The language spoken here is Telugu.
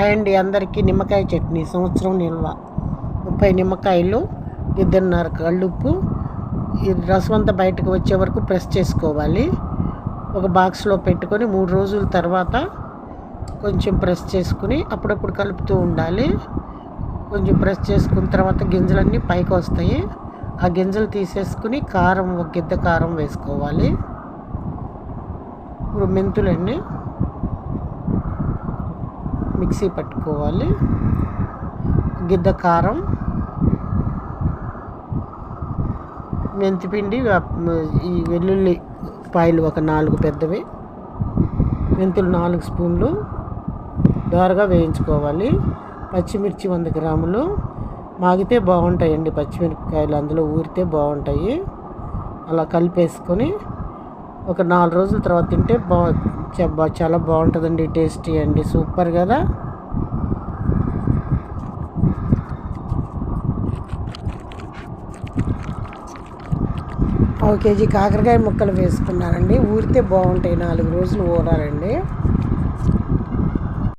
అండ్ అందరికీ నిమ్మకాయ చట్నీ సంవత్సరం నిల్వ. ముప్పై నిమ్మకాయలు ఇద్దరున్నర కళ్ళుప్పు ఈ రసం అంతా బయటకు వచ్చే వరకు ప్రెస్ చేసుకోవాలి. ఒక బాక్స్లో పెట్టుకొని మూడు రోజుల తర్వాత కొంచెం ప్రెస్ చేసుకుని అప్పుడప్పుడు కలుపుతూ ఉండాలి. కొంచెం ప్రెస్ చేసుకున్న తర్వాత గింజలన్నీ పైకి వస్తాయి. ఆ గింజలు తీసేసుకుని కారం ఒక గిద్ద కారం వేసుకోవాలి. ఇప్పుడు మెంతులన్నీ మిక్సీ పట్టుకోవాలి. గిద్ద కారం. మెంతిపిండి ఈ వెల్లుల్లి పాయలు ఒక నాలుగు పెద్దవి. మెంతులు నాలుగు స్పూన్లు. దోరగా వేయించుకోవాలి. పచ్చిమిర్చి వంద గ్రాములు. మాగితే బాగుంటాయండి పచ్చిమిరపకాయలు అందులో ఊరితే బాగుంటాయి. అలా కలిపేసుకొని ఒక నాలుగు రోజుల తర్వాత తింటే బా చాలా బాగుంటుందండి టేస్టీ అండి సూపర్ కదా? పావు కేజీ కాకరకాయ ముక్కలు వేసుకున్నానండి ఊరితే బాగుంటాయి నాలుగు రోజులు ఊరాలండి